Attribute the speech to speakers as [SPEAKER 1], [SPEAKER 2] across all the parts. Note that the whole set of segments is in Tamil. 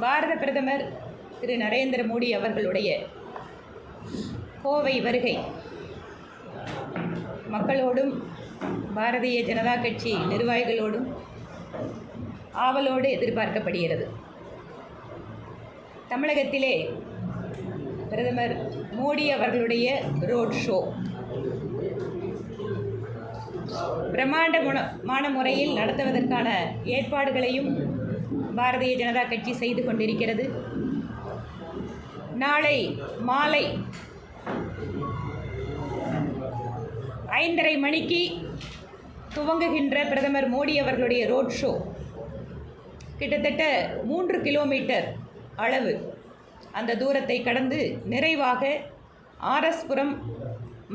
[SPEAKER 1] பாரத பிரதமர் திரு நரேந்திர மோடி அவர்களுடைய கோவை வருகை மக்களோடும் பாரதிய ஜனதா கட்சி நிர்வாகிகளோடும் ஆவலோடு எதிர்பார்க்கப்படுகிறது. தமிழகத்திலே பிரதமர் மோடி அவர்களுடைய ரோட் ஷோ பிரம்மாண்டமான முறையில் நடத்துவதற்கான ஏற்பாடுகளையும் பாரதிய ஜனதா கட்சி செய்து கொண்டிருக்கிறது. நாளை மாலை ஐந்தரை மணிக்கு துவங்குகின்ற பிரதமர் மோடி அவர்களுடைய ரோட் ஷோ. கிட்டத்தட்ட மூன்று கிலோமீட்டர் அளவு அந்த தூரத்தை கடந்து நிறைவாக ஆர்எஸ்புரம்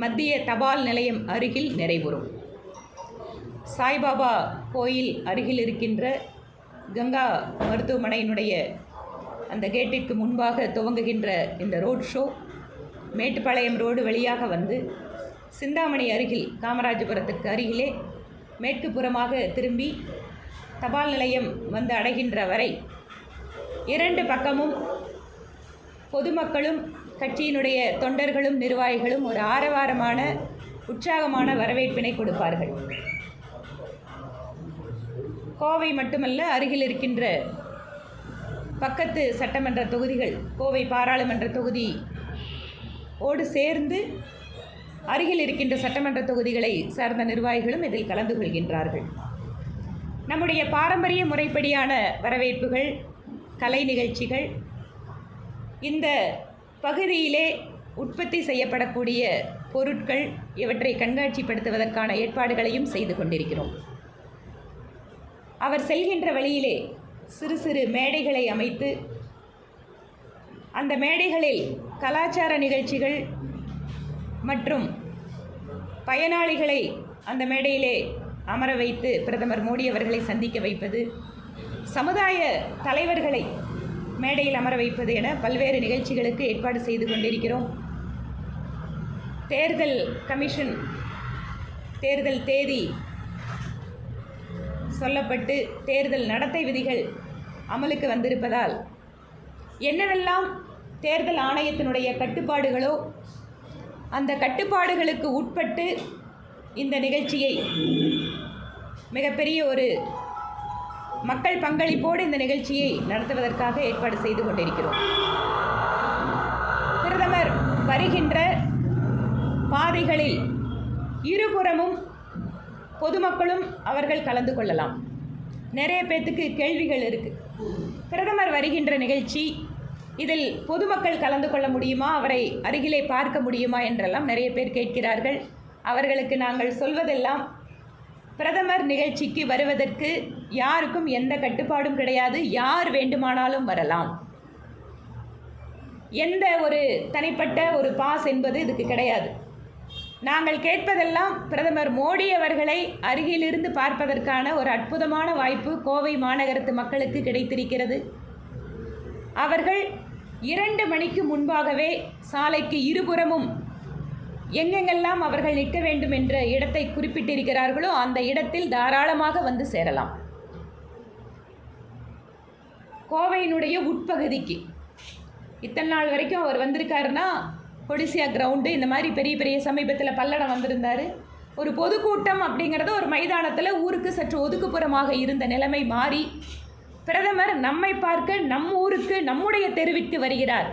[SPEAKER 1] மத்திய தபால் நிலையம் அருகில் நிறைவுறும். சாய்பாபா கோயில் அருகில் இருக்கின்ற கங்கா மருத்துவமனையினுடைய அந்த கேட்டிற்கு முன்பாக துவங்குகின்ற இந்த ரோட் ஷோ மேட்டுப்பாளையம் ரோடு வழியாக வந்து சிந்தாமணி அருகில் காமராஜபுரத்துக்கு அருகிலே மேற்கு புறமாக திரும்பி தபால் நிலையம் வந்து அடைகின்ற வரை இரண்டு பக்கமும் பொதுமக்களும் கட்சியினுடைய தொண்டர்களும் நிர்வாகிகளும் ஒரு ஆரவாரமான உற்சாகமான வரவேற்பினை கொடுப்பார்கள். கோவை மட்டுமல்ல அருகில் இருக்கின்ற பக்கத்து சட்டமன்ற தொகுதிகள் கோவை பாராளுமன்ற தொகுதி ஓடு சேர்ந்து அருகில் இருக்கின்ற சட்டமன்ற தொகுதிகளை சார்ந்த நிர்வாகிகளும் இதில் கலந்து கொள்கின்றார்கள். நம்முடைய பாரம்பரிய முறைப்படியான வரவேற்புகள் கலை நிகழ்ச்சிகள் இந்த பகுதியிலே உற்பத்தி செய்யப்படக்கூடிய பொருட்கள் இவற்றை கண்காட்சிப்படுத்துவதற்கான ஏற்பாடுகளையும் செய்து கொண்டிருக்கிறோம். அவர் செல்கின்ற வழியிலே சிறு சிறு மேடைகளை அமைத்து அந்த மேடைகளில் கலாச்சார நிகழ்ச்சிகள் மற்றும் பயனாளிகளை அந்த மேடையிலே அமர வைத்து பிரதமர் மோடி அவர்களை சந்திக்க வைப்பது சமுதாய தலைவர்களை மேடையில் அமர வைப்பது என பல்வேறு நிகழ்ச்சிகளுக்கு ஏற்பாடு செய்து கொண்டிருக்கிறோம். தேர்தல் கமிஷன் தேர்தல் தேதி சொல்லப்பட்டு தேர்தல் நடத்தை விதிகள் அமலுக்கு வந்திருப்பதால் என்னவெல்லாம் தேர்தல் ஆணையத்தினுடைய கட்டுப்பாடுகளோ அந்த கட்டுப்பாடுகளுக்கு உட்பட்டு இந்த நிகழ்ச்சியை மிகப்பெரிய ஒரு மக்கள் பங்களிப்போடு இந்த நிகழ்ச்சியை நடத்துவதற்காக ஏற்பாடு செய்து கொண்டிருக்கிறோம். பிரதமர் வருகின்ற பாதைகளில் இருபுறமும் பொதுமக்களும் அவர்கள் கலந்து கொள்ளலாம். நிறைய பேர்த்துக்கு கேள்விகள் இருக்குது பிரதமர் வருகின்ற நிகழ்ச்சி இதில் பொதுமக்கள் கலந்து கொள்ள முடியுமா? அவரை அருகிலே பார்க்க முடியுமா? என்றெல்லாம் நிறைய பேர் கேட்கிறார்கள். அவர்களுக்கு நாங்கள் சொல்வதெல்லாம் பிரதமர் நிகழ்ச்சிக்கு வருவதற்கு யாருக்கும் எந்த கட்டுப்பாடும் கிடையாது. யார் வேண்டுமானாலும் வரலாம். எந்த ஒரு தனிப்பட்ட ஒரு பாஸ் என்பது இதுக்கு கிடையாது. நாங்கள் கேட்பதெல்லாம் பிரதமர் மோடி அவர்களை அருகிலிருந்து பார்ப்பதற்கான ஒரு அற்புதமான வாய்ப்பு கோவை மாநகரத்து மக்களுக்கு கிடைத்திருக்கிறது. அவர்கள் இரண்டு மணிக்கு முன்பாகவே சாலைக்கு இருபுறமும் எங்கெங்கெல்லாம் அவர்கள் நிற்க வேண்டும் என்ற இடத்தை குறிப்பிட்டிருக்கிறார்களோ அந்த இடத்தில் தாராளமாக வந்து சேரலாம். கோவையினுடைய உட்பகுதிக்கு இத்தனை நாள் வரைக்கும் அவர் வந்திருக்காருன்னா கொடிசியா கிரவுண்டு இந்த மாதிரி பெரிய பெரிய சமீபத்தில் பல்லடம் வந்திருந்தார். ஒரு பொதுக்கூட்டம் அப்படிங்கிறது ஒரு மைதானத்தில் ஊருக்கு சற்று ஒதுக்குப்புறமாக இருந்த நிலைமை மாறி பிரதமர் நம்மை பார்க்க நம் ஊருக்கு நம்முடைய தெரிவித்து வருகிறார்.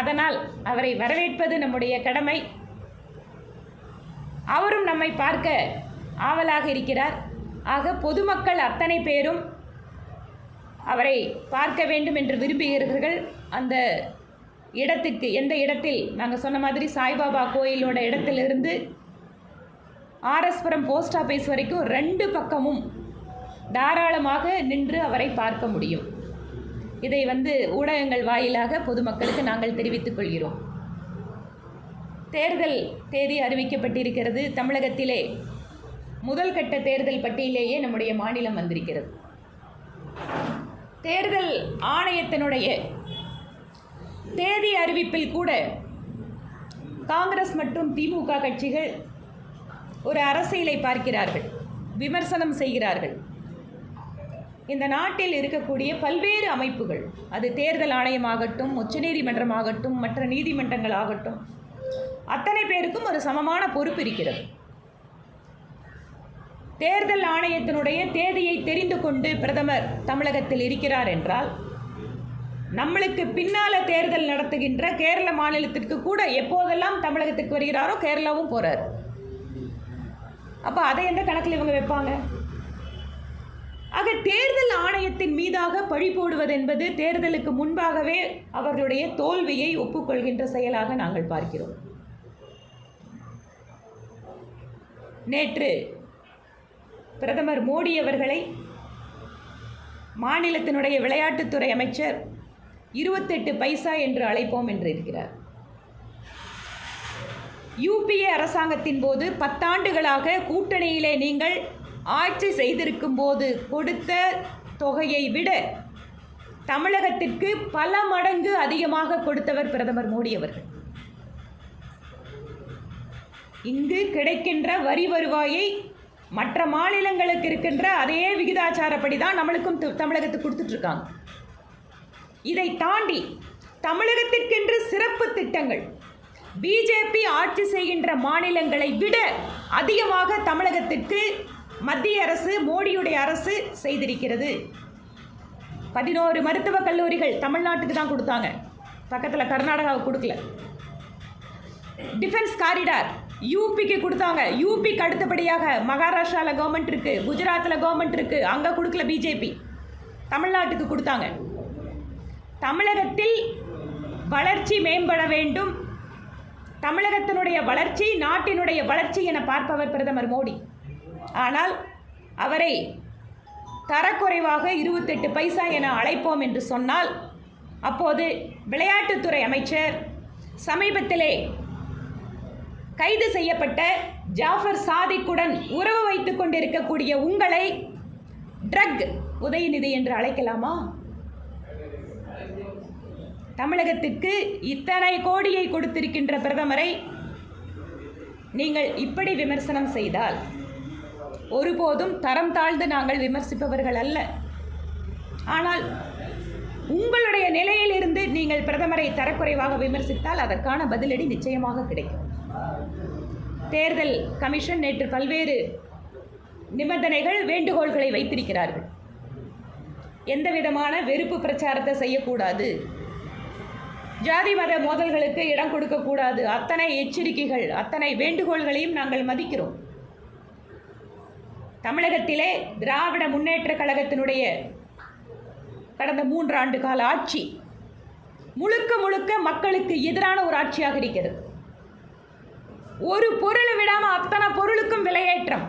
[SPEAKER 1] அதனால் அவரை வரவேற்பது நம்முடைய கடமை. அவரும் நம்மை பார்க்க ஆவலாக இருக்கிறார். ஆக பொதுமக்கள் அத்தனை பேரும் அவரை பார்க்க வேண்டும் என்று விரும்புகிறீர்கள் அந்த இடத்துக்கு எந்த இடத்தில்? நாங்கள் சொன்ன மாதிரி சாய்பாபா கோயிலோட இடத்திலிருந்து ஆர்எஸ்புரம் போஸ்ட் ஆஃபீஸ் வரைக்கும் ரெண்டு பக்கமும் தாராளமாக நின்று அவரை பார்க்க முடியும். இதை வந்து ஊடகங்கள் வாயிலாக பொதுமக்களுக்கு நாங்கள் தெரிவித்துக் கொள்கிறோம். தேர்தல் தேதி அறிவிக்கப்பட்டிருக்கிறது. தமிழகத்திலே முதல் கட்ட தேர்தல் பட்டியலேயே நம்முடைய மாநிலம் வந்திருக்கிறது. தேர்தல் ஆணையத்தினுடைய தேதி அறிவிப்பில் கூட காங்கிரஸ் மற்றும் திமுக கட்சிகள் ஒரு அரசியலை பார்க்கிறார்கள் விமர்சனம் செய்கிறார்கள். இந்த நாட்டில் இருக்கக்கூடிய பல்வேறு அமைப்புகள் அது தேர்தல் ஆணையமாகட்டும் உச்சநீதிமன்றமாகட்டும் மற்ற நீதிமன்றங்கள் ஆகட்டும் அத்தனை பேருக்கும் ஒரு சமமான பொறுப்பு இருக்கிறது. தேர்தல் ஆணையத்தினுடைய தேதியை தெரிந்து கொண்டு பிரதமர் தமிழகத்தில் இருக்கிறார் என்றால் நம்மளுக்கு பின்னால தேர்தல் நடத்துகின்ற கேரள மாநிலத்திற்கு கூட எப்போதெல்லாம் தமிழகத்துக்கு வருகிறாரோ கேரளாவும் போறார். அப்போ அதை எந்த கணக்கில் இவங்க வைப்பாங்க? ஆக தேர்தல் ஆணையத்தின் மீதாக பழி போடுவது என்பது தேர்தலுக்கு முன்பாகவே அவர்களுடைய தோல்வியை ஒப்புக்கொள்கின்ற செயலாக நாங்கள் பார்க்கிறோம். நேற்று பிரதமர் மோடி அவர்களை மாநிலத்தினுடைய விளையாட்டுத்துறை அமைச்சர் இருபத்தெட்டு பைசா என்று அழைப்போம் என்று இருக்கிறார். யூபிஏ அரசாங்கத்தின் போது பத்தாண்டுகளாக கூட்டணியிலே நீங்கள் ஆட்சி செய்திருக்கும் போது கொடுத்த தொகையை விட தமிழகத்திற்கு பல மடங்கு அதிகமாக கொடுத்தவர் பிரதமர் மோடி அவர்கள். இங்கு கிடைக்கின்ற வரி வருவாயை மற்ற மாநிலங்களுக்கு இருக்கின்ற அதே விகிதாச்சாரப்படி தான் நம்மளுக்கும் தமிழகத்துக்கு கொடுத்துட்ருக்காங்க இதை தாண்டி தமிழகத்திற்கென்று சிறப்பு திட்டங்கள். பிஜேபி ஆட்சி செய்கின்ற மாநிலங்களை விட அதிகமாக தமிழகத்திற்கு மத்திய அரசு மோடியுடைய அரசு செய்திருக்கிறது. பதினோரு மருத்துவக் கல்லூரிகள் தமிழ்நாட்டுக்கு தான் கொடுத்தாங்க. பக்கத்தில் கர்நாடகாவுக்கு கொடுக்கல. டிஃபென்ஸ் காரிடார் யூபிக்கு கொடுத்தாங்க. யூபிக்கு அடுத்தபடியாக மகாராஷ்டிராவில் கவர்மெண்ட் இருக்குது குஜராத்தில் கவர்மெண்ட் இருக்குது அங்கே கொடுக்கல பிஜேபி. தமிழ்நாட்டுக்கு கொடுத்தாங்க. தமிழகத்தில் வளர்ச்சி மேம்பட வேண்டும். தமிழகத்தினுடைய வளர்ச்சி நாட்டினுடைய வளர்ச்சி என பார்ப்பவர் பிரதமர் மோடி. ஆனால் அவரை தரக்குறைவாக இருபத்தெட்டு பைசா என அழைப்போம் என்று சொன்னால் அப்போது விளையாட்டுத்துறை அமைச்சர் சமீபத்திலே கைது செய்யப்பட்ட ஜாஃபர் சாதிக்குடன் உறவு வைத்துக் கொண்டிருக்கக்கூடிய உங்களை ட்ரக் உதயநிதி என்று அழைக்கலாமா? தமிழகத்திற்கு இத்தனை கோடியை கொடுத்திருக்கின்ற பிரதமரை நீங்கள் இப்படி விமர்சனம் செய்தால் ஒருபோதும் தரம் தாழ்ந்து நாங்கள் விமர்சிப்பவர்கள் அல்ல. ஆனால் உங்களுடைய நிலையிலிருந்து நீங்கள் பிரதமரை தரக்குறைவாக விமர்சித்தால் அதற்கான பதிலடி நிச்சயமாக கிடைக்கும். தேர்தல் கமிஷன் நேற்று பல்வேறு நிபந்தனைகள் வேண்டுகோள்களை வைத்திருக்கிறார்கள். எந்த விதமான வெறுப்பு பிரச்சாரத்தை செய்யக்கூடாது. ஜாதி மத மோதல்களுக்கு இடம் கொடுக்கக்கூடாது அத்தனை எச்சரிக்கைகள் அத்தனை வேண்டுகோள்களையும் நாங்கள் மதிக்கிறோம். தமிழகத்திலே திராவிட முன்னேற்ற கழகத்தினுடைய கடந்த மூன்று ஆண்டு கால ஆட்சி முழுக்க முழுக்க மக்களுக்கு எதிரான ஒரு ஆட்சியாக இருக்கிறது. ஒரு பொருளை விடாமல் அத்தனை பொருளுக்கும் விலையேற்றம்.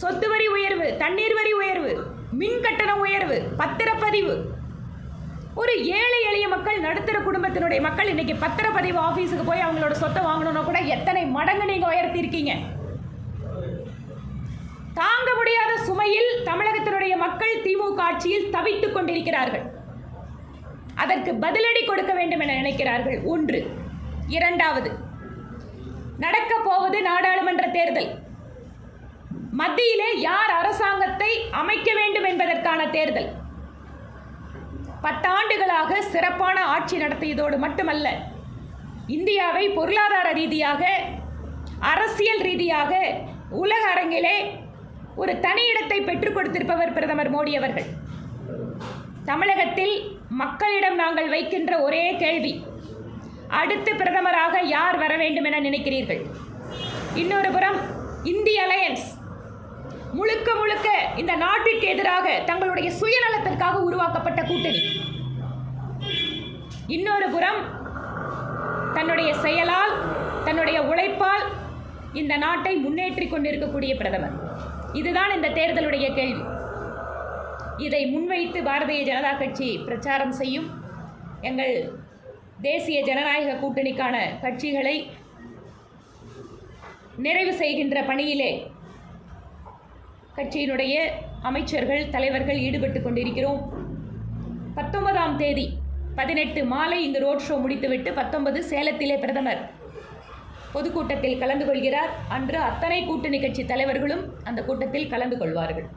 [SPEAKER 1] சொத்து வரி உயர்வு தண்ணீர் வரி உயர்வு மின் கட்டண உயர்வு பத்திரப்பதிவு ஒரு ஏழை எளிய மக்கள் நடுத்தர குடும்பத்தினுடைய மக்கள் இன்னைக்கு பத்திரப்பதிவு ஆஃபீஸுக்கு போய் அவங்களோட சொத்தை வாங்கணும்னா கூட எத்தனை மடங்கு நீங்கள் உயர்த்தி இருக்கீங்க தாங்க முடியாத சுமையில் தமிழகத்தினுடைய மக்கள் திமுக ஆட்சியில் தவித்துக் கொண்டிருக்கிறார்கள். அதற்கு பதிலடி கொடுக்க வேண்டும் என நினைக்கிறார்கள். ஒன்று. இரண்டாவது. நடக்க போவது நாடாளுமன்ற தேர்தல். மத்தியிலே யார் அரசாங்கத்தை அமைக்க வேண்டும் என்பதற்கான தேர்தல். பத்தாண்டுகளாக சிறப்பான ஆட்சி நடத்தியதோடு மட்டுமல்ல இந்தியாவை பொருளாதார ரீதியாக அரசியல் ரீதியாக உலக அரங்கிலே ஒரு தனி இடத்தை பெற்றுக் கொடுத்திருப்பவர் பிரதமர் மோடி அவர்கள். தமிழகத்தில் மக்களிடம் நாங்கள் வைக்கின்ற ஒரே கேள்வி அடுத்து பிரதமராக யார் வர வேண்டும் என நினைக்கிறீர்கள்? இன்னொரு புறம் இந்திய அலையன்ஸ் முழுக்க முழுக்க இந்த நாட்டிற்கு எதிராக தங்களுடைய சுயநலத்திற்காக உருவாக்கப்பட்ட கூட்டணி. இன்னொரு புறம் தன்னுடைய செயலால் தன்னுடைய உழைப்பால் இந்த நாட்டை முன்னேற்றி கொண்டிருக்கக்கூடிய பிரதமர். இதுதான் இந்த தேர்தலுடைய கேள்வி. இதை முன்வைத்து பாரதிய ஜனதா கட்சி பிரச்சாரம் செய்யும் எங்கள் தேசிய ஜனநாயக கூட்டணிக்கான கட்சிகளை நிறைவு செய்கின்ற பணியிலே கட்சியினுடைய அமைச்சர்கள் தலைவர்கள் ஈடுபட்டு கொண்டிருக்கிறோம். பத்தொன்பதாம் தேதி பதினெட்டு மாலை இங்கு ரோட் ஷோ முடித்துவிட்டு பத்தொன்பது சேலத்திலே பிரதமர் பொதுக்கூட்டத்தில் கலந்து கொள்கிறார். அன்று அத்தனை கூட்டணி கட்சி தலைவர்களும் அந்த கூட்டத்தில் கலந்து கொள்வார்கள்.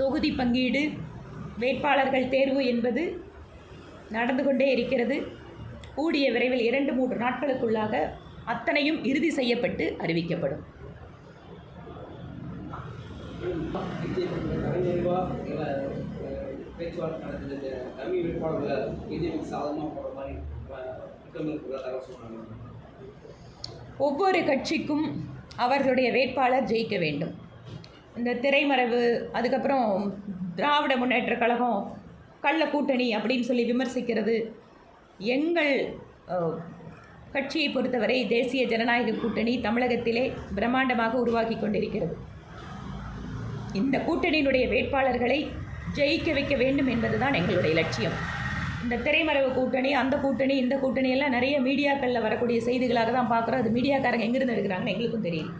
[SPEAKER 1] தொகுதி பங்கீடு வேட்பாளர்கள் தேர்வு என்பது நடந்து கொண்டே இருக்கிறது. கூடிய விரைவில் இரண்டு மூன்று நாட்களுக்குள்ளாக அத்தனையும் இறுதி செய்யப்பட்டு அறிவிக்கப்படும்.
[SPEAKER 2] பேச்சுவார்த்தை தமிழ் வேட்பாளர்களை பிஜேபிக்கு சாதகமாக போகிற மாதிரி
[SPEAKER 1] ஒவ்வொரு கட்சிக்கும் அவர்களுடைய வேட்பாளர் ஜெயிக்க வேண்டும். இந்த திரைமறைவு அதுக்கப்புறம் திராவிட முன்னேற்ற கழகம் கள்ள கூட்டணி அப்படின்னு சொல்லி விமர்சிக்கிறது. எங்கள் கட்சியை பொறுத்தவரை தேசிய ஜனநாயக கூட்டணி தமிழகத்திலே பிரம்மாண்டமாக உருவாக்கி கொண்டிருக்கிறது. இந்த கூட்டணியினுடைய வேட்பாளர்களை ஜெயிக்க வைக்க வேண்டும் என்பதுதான் எங்களுடைய லட்சியம். இந்த திரைமறைவு கூட்டணி அந்த கூட்டணி இந்த கூட்டணி எல்லாம் நிறைய மீடியாக்களில் வரக்கூடிய செய்திகளாக தான் பார்க்குறோம். அது மீடியாக்காரங்க எங்கிருந்து எடுக்கிறாங்கன்னு எங்களுக்கும் தெரியும்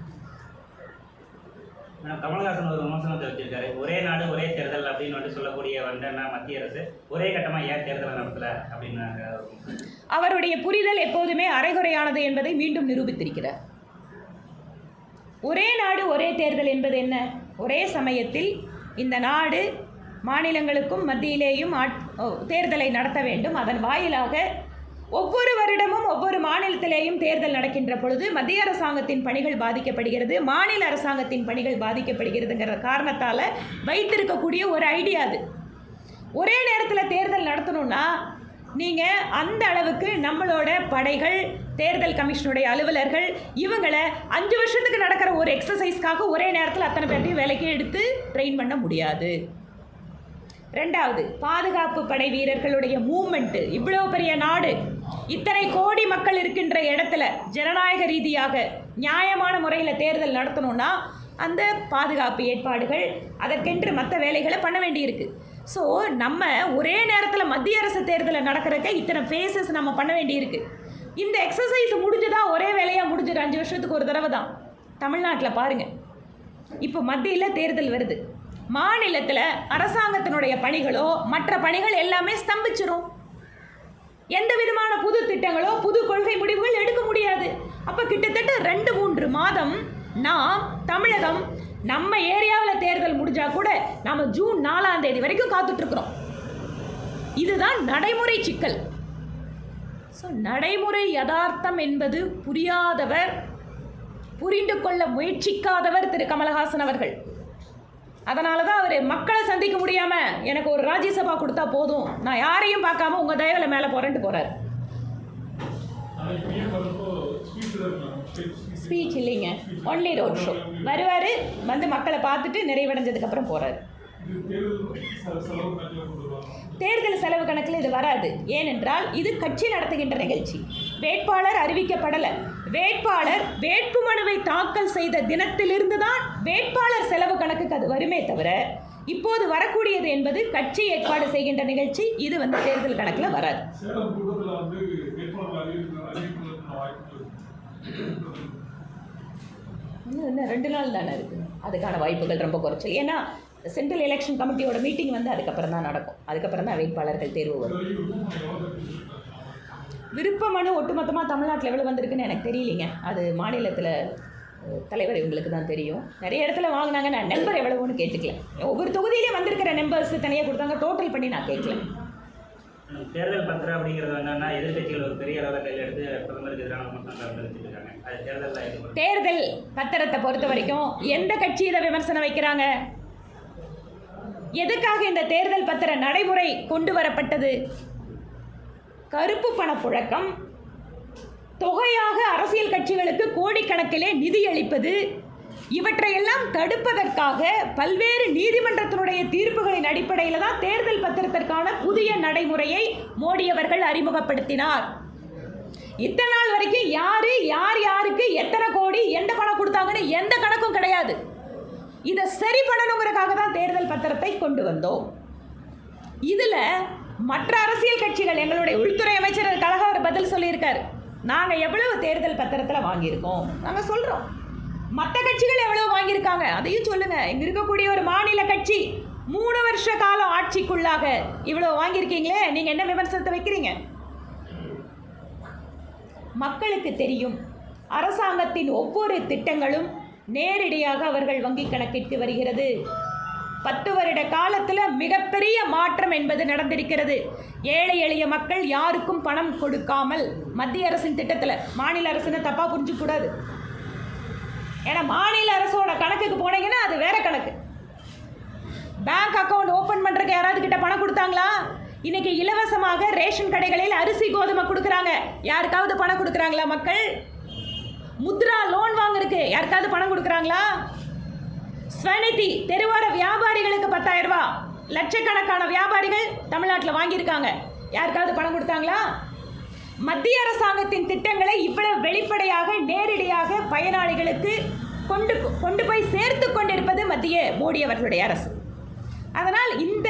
[SPEAKER 3] கமல்ஹாசன் ஒரு விமர்சனத்தை வச்சிருக்காரு. ஒரே நாடு ஒரே தேர்தல் அப்படின்னு வந்து சொல்லக்கூடிய வந்தனா மத்திய அரசு ஒரே கட்டமாக ஏன் தேர்தலை நடத்தல அப்படின்னு
[SPEAKER 1] அவருடைய புரிதல் எப்போதுமே அரைகுறையானது என்பதை மீண்டும் நிரூபித்திருக்கிறார். ஒரே நாடு ஒரே தேர்தல் என்பது என்ன? ஒரே சமயத்தில் இந்த நாடு மாநிலங்களுக்கும் மத்தியிலேயும் ஆட்- தேர்தலை நடத்த வேண்டும். அதன் வாயிலாக ஒவ்வொரு வருடமும் ஒவ்வொரு மாநிலத்திலேயும் தேர்தல் நடக்கின்ற பொழுது மத்திய அரசாங்கத்தின் பணிகள் பாதிக்கப்படுகிறது. மாநில அரசாங்கத்தின் பணிகள் பாதிக்கப்படுகிறதுங்கிற காரணத்தால் வைத்திருக்கக்கூடிய ஒரு ஐடியா அது. ஒரே நேரத்தில் தேர்தல் நடத்தணும்னா நீங்கள் அந்த அளவுக்கு நம்மளோட படைகள் தேர்தல் கமிஷனுடைய அலுவலர்கள் இவங்களை அஞ்சு வருஷத்துக்கு நடக்கிற ஒரு எக்ஸசைஸ்க்காக ஒரே நேரத்தில் அத்தனை பேர்த்தையும் வேலைக்கு எடுத்து ட்ரெயின் பண்ண முடியாது. ரெண்டாவது பாதுகாப்பு படை வீரர்களுடைய மூமெண்ட்டு இவ்வளோ பெரிய நாடு. இத்தனை கோடி மக்கள் இருக்கின்ற இடத்துல ஜனநாயக ரீதியாக நியாயமான முறையில் தேர்தல் நடத்தணும்னா அந்த பாதுகாப்பு ஏற்பாடுகள் அதற்கென்று மற்ற வேலைகளை பண்ண வேண்டியிருக்கு. ஸோ நம்ம ஒரே நேரத்தில் மத்திய அரசு தேர்தலில் நடக்கிறக்க இத்தனை ஃபேஸஸ் நம்ம பண்ண வேண்டியிருக்கு. இந்த எக்ஸசைஸ் முடிஞ்சுதா? ஒரே வேலையாக முடிஞ்சிடும் அஞ்சு வருஷத்துக்கு ஒரு தடவை தான். தமிழ்நாட்டில் பாருங்கள் இப்போ மத்தியில் தேர்தல் வருது. மாநிலத்தில் அரசாங்கத்தினுடைய பணிகளோ மற்ற பணிகள் எல்லாமே ஸ்தம்பிச்சிரும். எந்த விதமான புது திட்டங்களோ புது கொள்கை முடிவுகள் எடுக்க முடியாது. அப்போ கிட்டத்தட்ட ரெண்டு மூன்று மாதம் நாம் தமிழகம் நம்ம ஏரியாவில் தேர்தல் முடிஞ்சா கூட நம்ம ஜூன் நாலாம் தேதி வரைக்கும் காத்துட்ருக்குறோம். இதுதான் நடைமுறை சிக்கல். ஸோ நடைமுறை யதார்த்தம் என்பது புரியாதவர் புரிந்து கொள்ள முயற்சிக்காதவர் திரு கமலஹாசன் அவர்கள். அதனால தான் அவர் மக்களை சந்திக்க முடியாமல் எனக்கு ஒரு ராஜ்யசபா கொடுத்தா போதும். நான் யாரையும் பார்க்காம உங்கள் தயவில் மேலே போகிறேன்ட்டு போகிறார் ஸ்பீச் இல்லைங்க. ஒன்லி ரோட் ஷோ வருவார் வந்து மக்களை பார்த்துட்டு நிறைவடைஞ்சதுக்கப்புறம் போகிறார் தேர்தல் செலவு கணக்கில் இது வராது. ஏனென்றால் இது கட்சி நடத்துகின்ற நிகழ்ச்சி. வேட்பாளர் அறிவிக்கப்படலை. வேட்பாளர் வேட்புமனுவை தாக்கல் செய்த தினத்திலிருந்து தான் வேட்பாளர் செலவு கணக்குக்கு அது வருமே தவிர இப்போது வரக்கூடியது என்பது கட்சி ஏற்பாடு செய்கின்ற நிகழ்ச்சி. இது வந்து தேர்தல் கணக்கில் வராது
[SPEAKER 4] சேலம் கூட்டத்தில் வந்து வேட்பாளர் அறிவிக்கிற அறிவிப்பதற்கான வாய்ப்புகள் இருக்கு.
[SPEAKER 1] இன்னும் இன்னும் ரெண்டு நாள் தானே இருக்குது அதுக்கான வாய்ப்புகள் ரொம்ப குறைச்சல் ஏன்னா சென்ட்ரல் எலெக்ஷன் கமிட்டியோட மீட்டிங் வந்து அதுக்கப்புறம் தான் நடக்கும். அதுக்கப்புறம் தான் வேட்பாளர்கள் தேர்வு வரும். விருப்ப மனு ஒட்டுமொத்தமாக தமிழ்நாட்டில் எவ்வளோ வந்திருக்குன்னு எனக்கு தெரியலைங்க. அது மாநிலத்தில் தலைவர் இவங்களுக்கு தான் தெரியும். நிறைய இடத்துல வாங்கினாங்க. நான் நம்பர் எவ்வளவுன்னு கேட்டுக்கல. ஒவ்வொரு தொகுதியிலையும் வந்திருக்கிற நம்பர்ஸ் தனியாக கொடுத்தாங்க. டோட்டல் பண்ணி நான் கேட்கல.
[SPEAKER 3] தேர்தல் பத்திரம் அப்படிங்கிறது என்னன்னா எதிர்கட்சிகள் ஒரு பெரிய அளவில் கையில் எடுத்து பிரதமருக்கு எதிரான விமர்சனங்களை
[SPEAKER 1] தேர்தல் பத்திரத்தை பொறுத்த வரைக்கும் எந்த கட்சி இதை விமர்சனம் வைக்கிறாங்க? எதுக்காக இந்த தேர்தல் பத்திர நடைமுறை கொண்டு வரப்பட்டது? கருப்பு பண புழக்கம் தொகையாக அரசியல் கட்சிகளுக்கு கோடிக்கணக்கிலே நிதி அளிப்பது இவற்றையெல்லாம் தடுப்பதற்காக பல்வேறு நீதிமன்றத்தினுடைய தீர்ப்புகளின் அடிப்படையில் தான் தேர்தல் பத்திரத்திற்கான புதிய நடைமுறையை மோடி அவர்கள் அறிமுகப்படுத்தினார். இத்தனை நாள் வரைக்கும் யாரு யார் யாருக்கு எத்தனை கோடி எந்த பணம் கொடுத்தாங்கன்னு எந்த கணக்கும் கிடையாது. இதை சரி பண்ணணுங்கிறதுக்காக தான் தேர்தல் பத்திரத்தை கொண்டு வந்தோம். இதில் மற்ற அரசியல் கட்சிகள் எங்களுடைய உள்துறை அமைச்சர் கழக அவர் பதில் சொல்லியிருக்காரு. நாங்கள் எவ்வளவு தேர்தல் பத்திரத்தில் வாங்கியிருக்கோம்? நாங்கள் சொல்கிறோம் மற்ற கட்சிகள் எவ்வளவு வாங்கியிருக்காங்க? அதையும் சொல்லுங்கள் இங்கே இருக்கக்கூடிய ஒரு மாநில கட்சி மூணு வருஷ காலம் ஆட்சிக்குள்ளாக இவ்வளோ வாங்கியிருக்கீங்களே? நீங்கள் என்ன விமர்சனத்தை வைக்கிறீங்க? மக்களுக்கு தெரியும். அரசாங்கத்தின் ஒவ்வொரு திட்டங்களும் நேரடியாக அவர்கள் வங்கிக் கணக்கிற்கு வருகிறது. பத்து வருட காலத்தில் மிகப்பெரிய மாற்றம் என்பது நடந்திருக்கிறது. ஏழை எளிய மக்கள் யாருக்கும் பணம் கொடுக்காமல் மத்திய அரசின் திட்டத்தில் மாநில அரசுன்னு தப்பாக புரிஞ்சுக்கூடாது ஏன்னா மாநில அரசோட கணக்குக்கு போனீங்கன்னா அது வேற கணக்கு. பேங்க் அக்கவுண்ட் ஓப்பன் பண்ணுறக்கு யாராவது கிட்ட பணம் கொடுத்தாங்களா? இன்னைக்கு இலவசமாக ரேஷன் கடைகளில் அரிசி கோதுமை கொடுக்குறாங்க. யாருக்காவது பணம் கொடுக்குறாங்களா மக்கள்? முத்ரா லோன் வாங்குறதுக்கு யாருக்காவது பணம் கொடுக்குறாங்களா? ஸ்வநிதி தெருவோர வியாபாரிகளுக்கு பத்தாயிரம் ரூபா லட்சக்கணக்கான வியாபாரிகள் தமிழ்நாட்டில் வாங்கியிருக்காங்க. யாருக்காவது பணம் கொடுத்தாங்களா? மத்திய அரசாங்கத்தின் திட்டங்களை இவ்வளவு வெளிப்படையாக நேரடியாக பயனாளிகளுக்கு கொண்டு கொண்டு போய் சேர்த்து கொண்டிருப்பது மத்திய மோடி அவர்களுடைய அரசு. அதனால் இந்த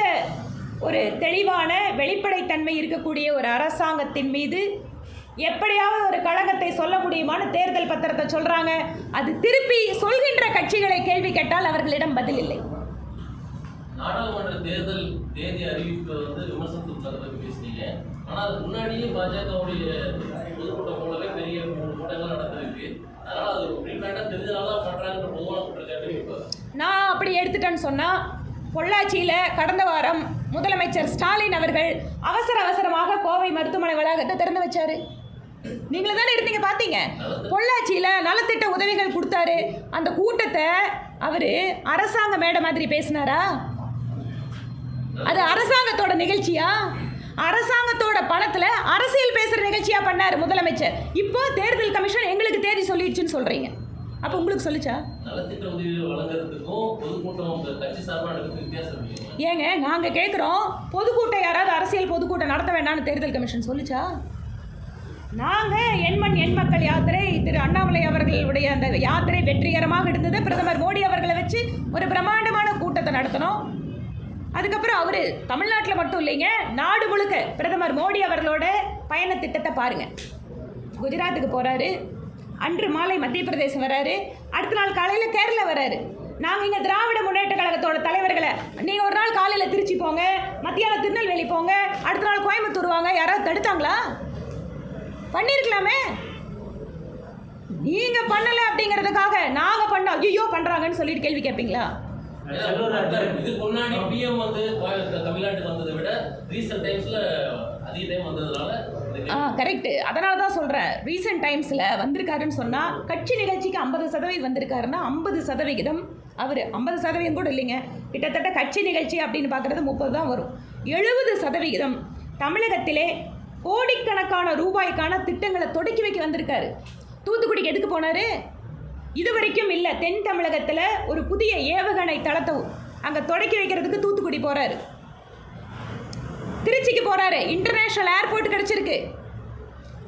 [SPEAKER 1] ஒரு தெளிவான வெளிப்படைத்தன்மை இருக்கக்கூடிய ஒரு அரசாங்கத்தின் மீது எப்படியாவது ஒரு கழகத்தை சொல்ல முடியுமான்னு தேர்தல் பத்திரத்தை சொல்கிறாங்க அது திருப்பி சொல்கின்ற கட்சிகளை கேள்வி கேட்டால் அவர்களிடம் பதில் இல்லை.
[SPEAKER 5] நாடாளுமன்ற தேர்தல் தேதி அறிவிப்பு வந்து விமர்சனத்துக்கு பேசுனீங்க. ஆனா அதுக்கு முன்னாடியே பாஜகவுடைய பொதுக்கூட்டம் போலவே பெரிய கூட்டங்கள் நடந்திருக்கு. அதனால அது ப்ரீபிளாண்டா தெரிஞ்சனால தான் பொதுவான குற்றச்சாட்டு இப்போ
[SPEAKER 1] நான் அப்படி எடுத்துட்டேன்னு சொன்னால் பொள்ளாச்சியில் கடந்த வாரம் முதலமைச்சர் ஸ்டாலின் அவர்கள் அவசர அவசரமாக கோவை மருத்துவமனை வளாகத்தை திறந்து வச்சாரு. நீங்களும் தானே இருந்தீங்க பார்த்தீங்க பொள்ளாச்சியில் நலத்திட்ட உதவிகள் கொடுத்தாரு. அந்த கூட்டத்தை அவர் அரசாங்க மேடை மாதிரி பேசினாரா? அது அரசாங்கத்தோட நிகழ்ச்சியா? அரசாங்கத்தோட பணத்தில் அரசியல் பேசுகிற நிகழ்ச்சியா பண்ணார் முதலமைச்சர். இப்போ தேர்தல் கமிஷன் எங்களுக்கு தேதி சொல்லிடுச்சுன்னு சொல்கிறீங்க அப்போ உங்களுக்கு சொல்லுச்சா? ஏங்க நாங்கள் கேட்குறோம் பொதுக்கூட்டம் யாராவது அரசியல் பொதுக்கூட்டம் நடத்த வேண்டாம்னு தேர்தல் கமிஷன் சொல்லுச்சா? நாங்கள் எண்மண் எண் மக்கள் யாத்திரை திரு அண்ணாமலை அவர்களுடைய அந்த யாத்திரை வெற்றிகரமாக இருந்தது. பிரதமர் மோடி அவர்களை வச்சு ஒரு பிரம்மாண்டமான கூட்டத்தை நடத்தினோம். அதுக்கப்புறம் அவர் தமிழ்நாட்டில் மட்டும் இல்லைங்க நாடு முழுக்க பிரதமர் மோடி அவர்களோட பயண திட்டத்தை பாருங்கள் குஜராத்துக்கு போகிறாரு அன்று மாலை மத்திய பிரதேசம் வராரு அடுத்த நாள் காலையில் கேரளா வராரு. நாங்கள் இங்கே திராவிட முன்னேற்ற கழகத்தோட தலைவர்களை நீங்கள் ஒரு நாள் காலையில் திருச்சி போங்க மத்தியானம் திருநெல்வேலி போங்க அடுத்த நாள் கோயம்புத்தூர் வாங்க யாராவது தடுத்தாங்களா? பண்ணியிருக்கலாமே நீங்கள் பண்ணலை அப்படிங்கிறதுக்காக நாங்கள் பண்ணோம் ஐயோ பண்ணுறாங்கன்னு சொல்லிட்டு கேள்வி கேட்பீங்களா?
[SPEAKER 5] இதுக்கு முன்னாடி பிஎம் வந்து தமிழ்நாட்டுக்கு வந்ததை விட ரீசெண்ட் டைம்ஸ்ல அதிக டைம் வந்ததுனால
[SPEAKER 1] ஆ கரெக்டு அதனால தான் சொல்கிறேன் ரீசெண்ட் டைம்ஸில் வந்திருக்காருன்னு சொன்னால் கட்சி நிகழ்ச்சிக்கு ஐம்பது சதவீதம் வந்திருக்காருன்னா ஐம்பது சதவிகிதம். அவர் ஐம்பது சதவீதம் கூட இல்லைங்க. கிட்டத்தட்ட கட்சி நிகழ்ச்சி அப்படின்னு பார்க்குறது முப்பது தான் வரும். எழுபது சதவிகிதம் தமிழகத்திலே கோடிக்கணக்கான ரூபாய்க்கான திட்டங்களை தொடக்கி வைக்க வந்திருக்காரு. தூத்துக்குடிக்கு எதுக்கு போனார்? இது வரைக்கும் இல்லை. தென் தமிழகத்தில் ஒரு புதிய ஏவுகணை தளத்தை அங்கே தொடக்கி வைக்கிறதுக்கு தூத்துக்குடி போகிறாரு திருச்சிக்கு போகிறாரு இன்டர்நேஷ்னல் ஏர்போர்ட் கிடச்சிருக்கு.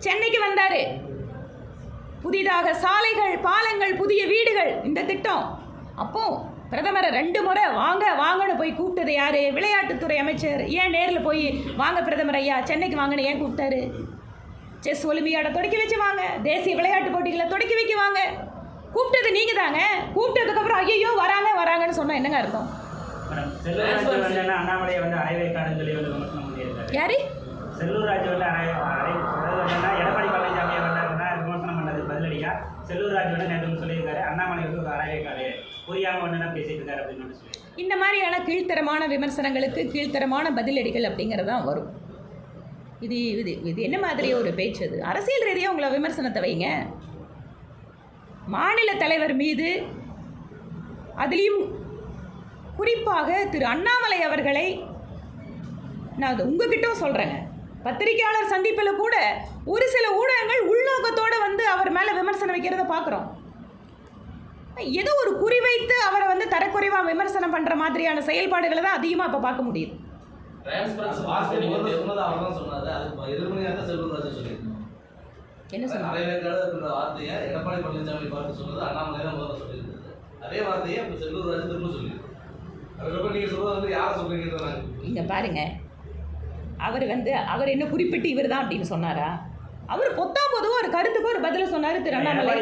[SPEAKER 1] சென்னைக்கு வந்தார். புதிதாக சாலைகள் பாலங்கள் புதிய வீடுகள் இந்த திட்டம். அப்போ பிரதமரை ரெண்டு முறை வாங்க வாங்கன்னு போய் கூப்பிட்டது யார்? விளையாட்டுத்துறை அமைச்சர். ஏன் நேரில் போய் வாங்க பிரதமர் ஐயா? சென்னைக்கு வாங்கன்னு ஏன் கூப்பிட்டாரு? செஸ் ஒலிம்பியாட தொடக்கி வச்சு வாங்க. தேசிய விளையாட்டு போட்டிகளை தொடக்கி வைக்க வாங்க. கூப்பிட்டது நீங்க தாங்க கூப்பிட்டதுக்கப்புறம் ஐயோ வராங்க வராங்கன்னு சொன்னா என்னங்க அர்த்தம்?
[SPEAKER 3] சொல்லி
[SPEAKER 1] யாரு?
[SPEAKER 3] செல்லூர் ராஜு வந்து எடப்பாடி பழனிசாமியை வந்து விமர்சனம் பண்ணது பதிலடியா செல்லூர் ராஜு வந்து நேற்று சொல்லியிருக்காரு. அண்ணாமலை வந்து ஒரு அரைவேக்காடு புரியாம ஒன்று என்ன பேசிட்டு இருக்காரு அப்படின்னு சொல்லியிருக்காரு
[SPEAKER 1] இந்த மாதிரியான கீழ்த்தரமான விமர்சனங்களுக்கு கீழ்த்தரமான பதிலடிகள் அப்படிங்கிறது தான் வரும். இது இது இது என்ன மாதிரி ஒரு பேச்சு அது? அரசியல் ரீதியாக உங்களை விமர்சனத்தை வைங்க. மாநில தலைவர் மீது அதுலேயும் குறிப்பாக திரு அண்ணாமலை அவர்களை நான் அது உங்ககிட்ட சொல்கிறேங்க பத்திரிகையாளர் சந்திப்பில் கூட ஒரு சில ஊடகங்கள் உள்நோக்கத்தோடு வந்து அவர் மேலே விமர்சனம் வைக்கிறத பார்க்குறோம் ஏதோ ஒரு குறிவைத்து அவரை வந்து தரக்குறைவாக விமர்சனம் பண்ணுற மாதிரியான செயல்பாடுகளை தான் அதிகமாக இப்போ பார்க்க முடியுது. என்ன
[SPEAKER 2] இருக்கிற வார்த்தையை எடப்பாடி பழனிசாமி பார்த்து சொன்னது அண்ணாமலை தான் முதல்ல சொல்லியிருக்காரு அதே வார்த்தையை இப்போ செல்லூர் ராஜு திரும்ப சொல்லியிருக்காரு. அதுக்கப்புறம் நீங்கள் சொல்றது வந்து யாரை சொல்றீங்கன்னு நாங்கள்
[SPEAKER 1] இங்கே பாருங்க. அவர் வந்து அவர் என்ன குறிப்பிட்டு இவர் தான் அப்படின்னு சொன்னாரா? அவர் பொத்தா பொதுவாக ஒரு கருத்துக்கு ஒரு பதில சொன்னார் திரு அண்ணாமலை.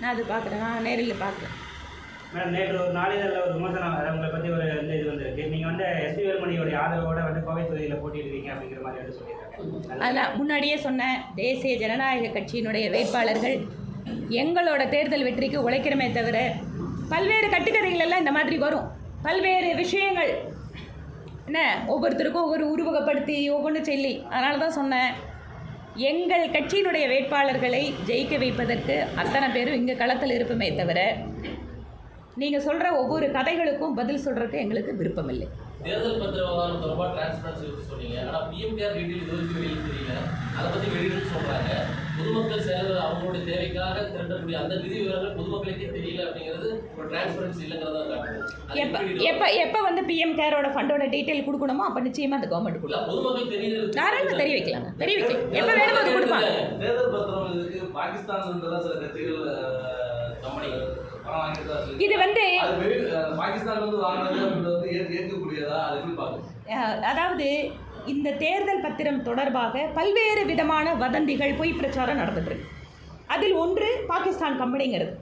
[SPEAKER 1] நான் அது பார்க்குறேன். நான் நேரில் பார்க்குறேன்.
[SPEAKER 3] மேடம் நேற்று ஒரு நாளிதழில் ஒரு விமர்சனம் அதாவது உங்களை பற்றி ஒரு வந்து இது வந்திருக்கு. நீங்கள் வந்து எஸ்பி வேலுமணியோடைய ஆதரவோட வந்து கோவை தொகுதியில் போட்டியிடுவீங்க அப்படிங்கிற மாதிரி வந்து சொல்லியிருக்காங்க.
[SPEAKER 1] அதான் முன்னாடியே சொன்ன தேசிய ஜனநாயக கட்சியினுடைய வேட்பாளர்கள் எங்களோட தேர்தல் வெற்றிக்கு உழைக்கிறமே தவிர பல்வேறு கட்டுக்கதைகள் எல்லாம் இந்த மாதிரி வரும். பல்வேறு விஷயங்கள் என்ன ஒவ்வொருத்தருக்கும் ஒவ்வொரு உருவகப்படுத்தி ஒவ்வொன்று சொல்லி. அதனால தான் சொன்னேன் எங்கள் கட்சியினுடைய வேட்பாளர்களை ஜெயிக்க வைப்பதற்கு அத்தனை பேரும் இங்கே களத்தில் இருப்போமே தவிர நீங்கள் சொல்கிற ஒவ்வொரு கதைகளுக்கும் பதில் சொல்கிறதுக்கு எங்களுக்கு விருப்பமில்லை.
[SPEAKER 5] தேர்தல் பத்திர விவகாரம் தொடர்பாக டிரான்ஸ்பரன்சி பற்றி சொன்னீங்க. ஆனால் பிஎம்கேஆர் டீட்டெயில் இது வரைக்கும் வெளியே தெரியல அதை பற்றி வெளியிட்டு சொல்கிறாங்க பொதுமக்கள் செலவு அவங்களுடைய தேவைக்காக திரட்டக்கூடிய அந்த நிதி விவரங்கள் பொதுமக்களுக்கே தெரியல அப்படிங்கிறது ஒரு டிரான்ஸ்பரன்சி இல்லைங்கிறதா காட்டுது.
[SPEAKER 1] எப்போ எப்போ எப்போ வந்து பிஎம் கேரோட ஃபண்டோட டீட்டெயில் கொடுக்கணுமோ அப்போ நிச்சயமாக அந்த கவர்மெண்ட்
[SPEAKER 5] இல்ல,
[SPEAKER 1] கொடுக்கும்.
[SPEAKER 5] பொதுமக்கள் தெரியுது
[SPEAKER 1] தாராளமாக தெரிய வைக்கலாங்க தெரிய வைக்கலாம் எப்போ வேணுமோ அது கொடுப்பாங்க.
[SPEAKER 2] தேர்தல் பத்திரம் இதுக்கு பாகிஸ்தான்ல இருந்தெல்லாம் சில கட்சிகள் அஹ்,
[SPEAKER 1] இது வந்து அதாவது இந்த தேர்தல் பத்திரம் தொடர்பாக பல்வேறு விதமான வதந்திகள் பொய் பிரச்சாரம் நடந்துட்டு இருக்கு. அதில் ஒன்று பாகிஸ்தான் கம்பெனிங்கிறது.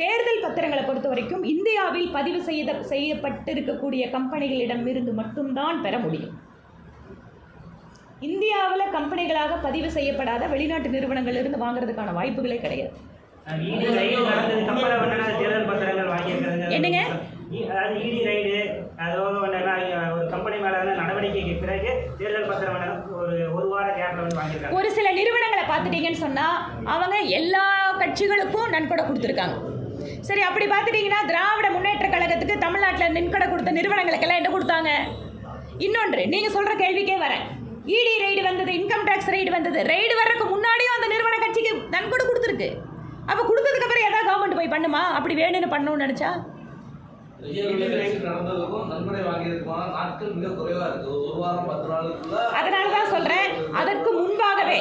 [SPEAKER 1] தேர்தல் பத்திரங்களை பொறுத்த வரைக்கும் இந்தியாவில் பதிவு செய்த செய்யப்பட்டிருக்கக்கூடிய கம்பெனிகளிடம் இருந்து மட்டும்தான் பெற முடியும். இந்தியாவில் கம்பெனிகளாக பதிவு செய்யப்படாத வெளிநாட்டு நிறுவனங்கள் இருந்து வாங்குறதுக்கான வாய்ப்புகளே கிடையாது.
[SPEAKER 3] இடி ரைடு நடந்ததுக்கு அப்புறம் வந்து தேர்தல் பத்திரங்கள் வாங்கியிருக்கிறது.
[SPEAKER 1] என்னங்க?
[SPEAKER 3] அதாவது ரைடு ஒரு கம்பெனி மேலே வந்து நடவடிக்கைக்கு பிறகு தேர்தல் பத்திரம் ஒரு ஒரு வார கேப்ல வந்து வாங்கியிருக்காங்க.
[SPEAKER 1] ஒரு சில நிறுவனங்களை பார்த்துட்டீங்கன்னு சொன்னால் அவங்க எல்லா கட்சிகளுக்கும் நன்கொடை கொடுத்துருக்காங்க. சரி அப்படி பார்த்துட்டீங்கன்னா திராவிட முன்னேற்ற கழகத்துக்கு தமிழ்நாட்டில் நன்கொடை கொடுத்த நிறுவனங்களுக்கெல்லாம் என்ன கொடுத்தாங்க? இன்னொன்று நீங்கள் சொல்கிற கேள்விக்கே வரேன். இடி ரைடு வந்தது இன்கம் டேக்ஸ் ரைடு வந்தது ரைடு வர்றதுக்கு முன்னாடியும் அந்த நிறுவன கட்சிக்கு நன்கொடை கொடுத்துருக்கு. அப்போ கொடுத்ததுக்கு அப்புறம் ஏதாவது கவர்மெண்ட் போய் பண்ணுமா? அப்படி வேணும்னு பண்ணணும்னு நினச்சா?
[SPEAKER 2] இடி
[SPEAKER 1] அதனால தான் சொல்கிறேன் அதற்கு முன்பாகவே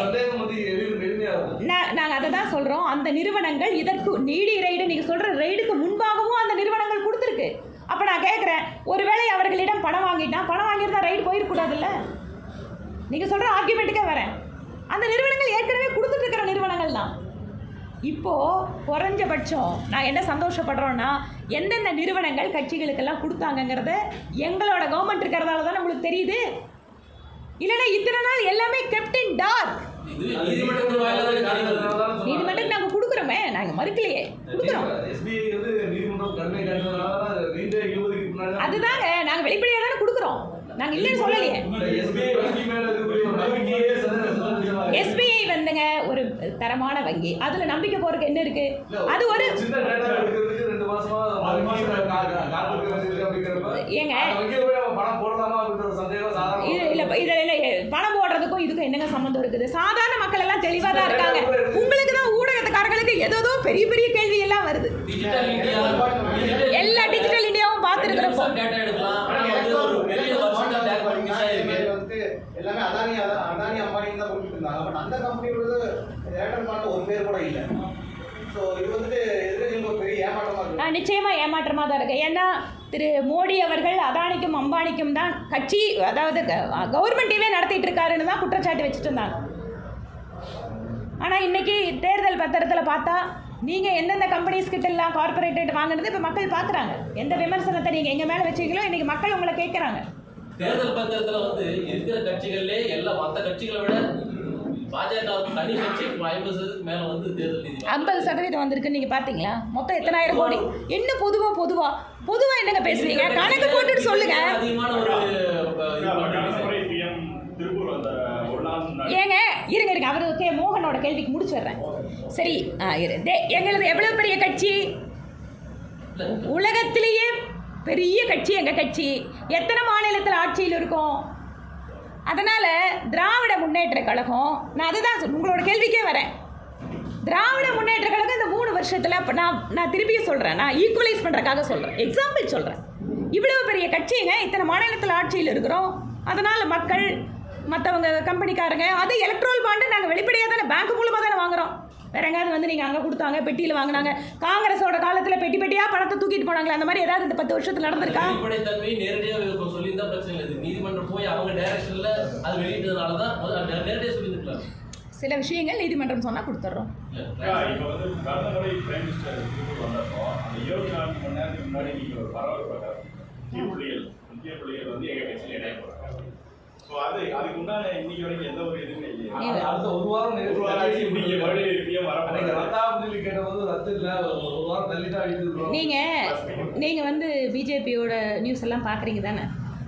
[SPEAKER 1] நான் நாங்கள் அதை தான் சொல்கிறோம் அந்த நிறுவனங்கள் இதற்கு நீடி ரைடு நீங்கள் சொல்கிற ரைடுக்கு முன்பாகவும் அந்த நிறுவனங்கள் கொடுத்துருக்கு. அப்போ நான் கேட்குறேன் ஒருவேளை அவர்களிடம் பணம் வாங்கிட்டா பணம் வாங்கியிருந்தா ரைடு போயிருக்கூடாதுல்ல நீங்கள் சொல்கிற ஆர்குமெண்ட்டுக்கே வரேன். அந்த நிறுவனங்கள் ஏற்கனவே கொடுத்துட்டு இருக்கிற நிறுவனங்கள் தான் இப்போது குறைஞ்சபட்சம் நான் என்ன சந்தோஷப்படுறோன்னா எந்தெந்த நிறுவனங்கள் கட்சிகளுக்கெல்லாம் கொடுத்தாங்கங்கிறத எங்களோட கவர்மெண்ட் இருக்கிறதால தான் நம்மளுக்கு தெரியுது. இல்லைன்னா இத்தனை நாள் எல்லாமே கெப்டின் டார்க்
[SPEAKER 5] இது
[SPEAKER 1] நீதிமன்றத்துக்கு நாங்கள் கொடுக்குறோமே நாங்கள் மறுக்கலையே. கொடுக்குறோம். அதுதாங்க நாங்கள் வெளிப்படையாக தானே கொடுக்குறோம். நாங்கள் இல்லைன்னு சொல்லலையே.
[SPEAKER 2] எஸ்பிஐ
[SPEAKER 1] வந்துங்க ஒரு தரமான வங்கி. அதில் நம்பிக்கை போறதுக்கு என்ன இருக்கு? அது ஒரு ஏங்க? இதில் இல்லை பணம் போடுறதுக்கும் இதுக்கும் என்னங்க சம்மந்தம் இருக்குது? சாதாரண மக்கள் எல்லாம் தெளிவாக தான் இருக்காங்க. உங்களுக்கு தான் ஊடகத்துக்காரங்களுக்கு ஏதோ பெரிய பெரிய கேள்வி எல்லாம் வருது.
[SPEAKER 5] டிஜிட்டல் இந்தியா டிஜிட்டல்
[SPEAKER 1] எல்லா டிஜிட்டல் இந்தியாவும் பார்த்துருக்குறப்போ.
[SPEAKER 6] எல்லாமே அதானி அதானி அம்பானி தான் கொடுத்துட்டு இருந்தாங்க பட் அந்த கம்பெனியோடது ஏர்டெல் மாட்ட ஒரு பேர் கூட இல்லை. ஸோ இது வந்துட்டு எதிர்கட்சிகளுக்கு ஒரு பெரிய ஏமாற்றமாக இருக்கு?
[SPEAKER 1] நான் நிச்சயமாக ஏமாற்றமாக தான் இருக்கேன் ஏன்னா திரு மோடி அவர்கள் அதானிக்கும் அம்பானிக்கும் தான் கட்சி அதாவது கவர்மெண்ட்டையே நடத்திட்டு இருக்காருன்னு தான் குற்றச்சாட்டு வச்சுட்டு இருந்தாங்க. ஆனால் இன்னைக்கு தேர்தல் பத்திரத்தில் பார்த்தா நீங்கள் எந்தெந்த கம்பெனிஸ் கிட்ட எல்லாம் கார்பரேட்டட் வாங்கினது இப்போ மக்கள் பார்க்குறாங்க எந்த விமர்சனத்தை நீங்கள் எங்கள் மேலே வச்சிங்களோ இன்றைக்கி மக்கள் உங்களை கேட்குறாங்க
[SPEAKER 5] தேர்தல் பத்திரத்துல வந்து இருக்கிற கட்சிகள்லே எல்லா மத்த கட்சிகளை விட பாஜகவுக்கு தனி கட்சி ஐம்பது சதவீதத்துக்கு மேல வந்து தேர்தல் நீதி
[SPEAKER 1] ஐம்பது சதவீதம் வந்திருக்குன்னு நீங்கள் பார்த்தீங்களா மொத்தம் எத்தனாயிரம் கோடி? என்ன பொதுவாக பொதுவாக பொதுவாக என்னங்க பேசுவீங்க கணக்கு போட்டுட்டு சொல்லுங்க.
[SPEAKER 5] அதிகமான ஒரு அஹ், இது பண்றாங்க.
[SPEAKER 4] பிஎம் திருப்பூர் அந்த ஒரு நாள் முன்னாடி.
[SPEAKER 1] ஏங்க இருங்க இருங்க. அவர் கே மோகனோட கேள்விக்கு முடிச்சிடுறேன் சரி ஆ இரு. தே எங்களது எவ்வளோ பெரிய கட்சி? உலகத்திலேயே பெரிய கட்சி எங்கள் கட்சி? எத்தனை மாநிலத்தில் ஆட்சியில் இருக்கும்? அதனால் திராவிட முன்னேற்ற கழகம் நான் அதுதான் சொல்~ உங்களோட கேள்விக்கே வரேன். திராவிட முன்னேற்ற கழகம் இந்த மூணு வருஷத்தில் இப்போ நான் நான் திருப்பியும் சொல்கிறேன் நான் ஈக்குவலைஸ் பண்ணுறக்காக சொல்கிறேன் எக்ஸாம்பிள் சொல்கிறேன் இவ்வளோ பெரிய கட்சிங்க இத்தனை மாநிலத்தில் ஆட்சியில் இருக்கிறோம். அதனால் மக்கள் மற்றவங்க கம்பெனிக்காரங்க அது எலக்ட்ரோல் பாண்டு நாங்கள் வெளிப்படையாக தானே பேங்க் மூலமாக தானே வாங்குறோம். வேற எங்கேயாவது வந்து நீங்கள் அங்கே கொடுத்தாங்க பெட்டியில் வாங்கினாங்க காங்கிரஸோட காலத்தில் பெட்டி பெட்டியாக பணத்தை தூக்கிட்டு போனாங்களே அந்த மாதிரி ஏதாவது இந்த பத்து வருஷத்தில் நடந்திருக்கா?
[SPEAKER 5] நீதிமன்றம் போய் அவங்க டைரக்ஷன்ல அது வெளியிட்டதுனால தான் நேரடியாக சொல்லியிருக்கலாம்
[SPEAKER 1] சில விஷயங்கள் நீதிமன்றம் சொன்னால் கொடுத்துட்றோம்
[SPEAKER 4] முன்னாடி நீங்க ஒரு பரவல் புள்ளிகள் வந்து எங்க கட்சியில் இணைய போறாங்க ஸோ அது அதுக்கு உண்டான இன்னைக்கு வரைக்கும் எந்த ஒரு இதுவுமே இல்லையா.
[SPEAKER 2] அது அடுத்த ஒரு வாரம்
[SPEAKER 4] ஒரு வாரம் ஆச்சு இன்னைக்கு மறுபடியும் இப்படியே
[SPEAKER 2] அன்னைக்கு
[SPEAKER 4] வர
[SPEAKER 2] ரத்தாம் சொல்லி கேட்டபோது ரத்து இல்லை ஒரு ஒரு வாரம் தள்ளி தான் அடிச்சிருக்கோம்
[SPEAKER 1] நீங்கள் நீங்கள் வந்து பிஜேபியோட நியூஸ் எல்லாம் பார்க்குறீங்க தானே?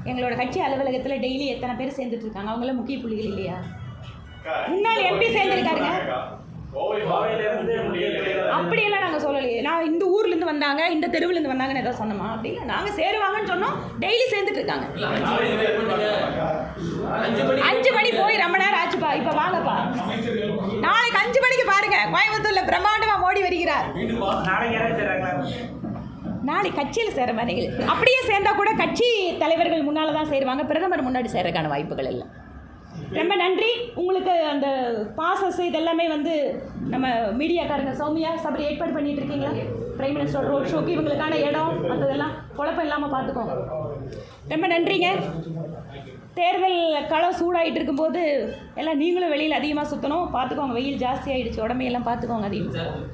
[SPEAKER 1] எங்களோட கட்சி அலுவலகத்தில் டெய்லி எத்தனை பேர் சேர்ந்துட்டு இருக்காங்க? அவங்களாம் முக்கிய புள்ளிகள் இல்லையா? முன்னாள் MP சேர்ந்திருக்காருங்க.
[SPEAKER 4] புள்ளிகள்
[SPEAKER 1] அப்படியெல்லாம் நாங்கள் சொல்லலையே. நான் இந்த ஊர்லேருந்து வந்தாங்க இந்த தெருவுலேருந்து வந்தாங்கன்னு ஏதாவது சொன்னோமா? அப்படி இல்லை நாங்கள் சேருவாங்கன்னு சொன்னோம். டெய்லி சேர்ந்துட்டு இருக்காங்க.
[SPEAKER 5] அஞ்சு மணி
[SPEAKER 1] போய் ரொம்ப நேரம் ஆச்சுப்பா இப்போ வாங்கப்பா. நாளைக்கு அஞ்சு மணிக்கு பாருங்க. கோயம்புத்தூர்ல பிரம்மாண்டமா மோடி வருகிறார்.
[SPEAKER 3] நாளைக்கு
[SPEAKER 1] நாளை கட்சியில் சேர மாதிரி அப்படியே சேர்ந்தா கூட கட்சி தலைவர்கள் முன்னால் தான் சேருவாங்க. பிரதமர் முன்னாடி சேரக்கான வாய்ப்புகள் இல்லை. ரொம்ப நன்றி. உங்களுக்கு அந்த பாசஸ் இதெல்லாமே வந்து நம்ம மீடியாக்காரங்க சௌமியா சபரி ஏற்பாடு பண்ணிட்டு இருக்கீங்களா? பிரைம் மினிஸ்டர் ரோட் ஷோக்கு இவங்களுக்கான இடம் மற்றதெல்லாம் குழப்பம் இல்லாமல் பார்த்துக்கோங்க. ரொம்ப நன்றிங்க. தேர்தல் களம் சூடாகிட்டு இருக்கும்போது எல்லாம் நீங்களும் வெளியில் அதிகமாக சுற்றணும் பார்த்துக்கோங்க வெயில் ஜாஸ்தி ஆகிடுச்சு உடம்பையெல்லாம் பார்த்துக்கோங்க அதிகம்.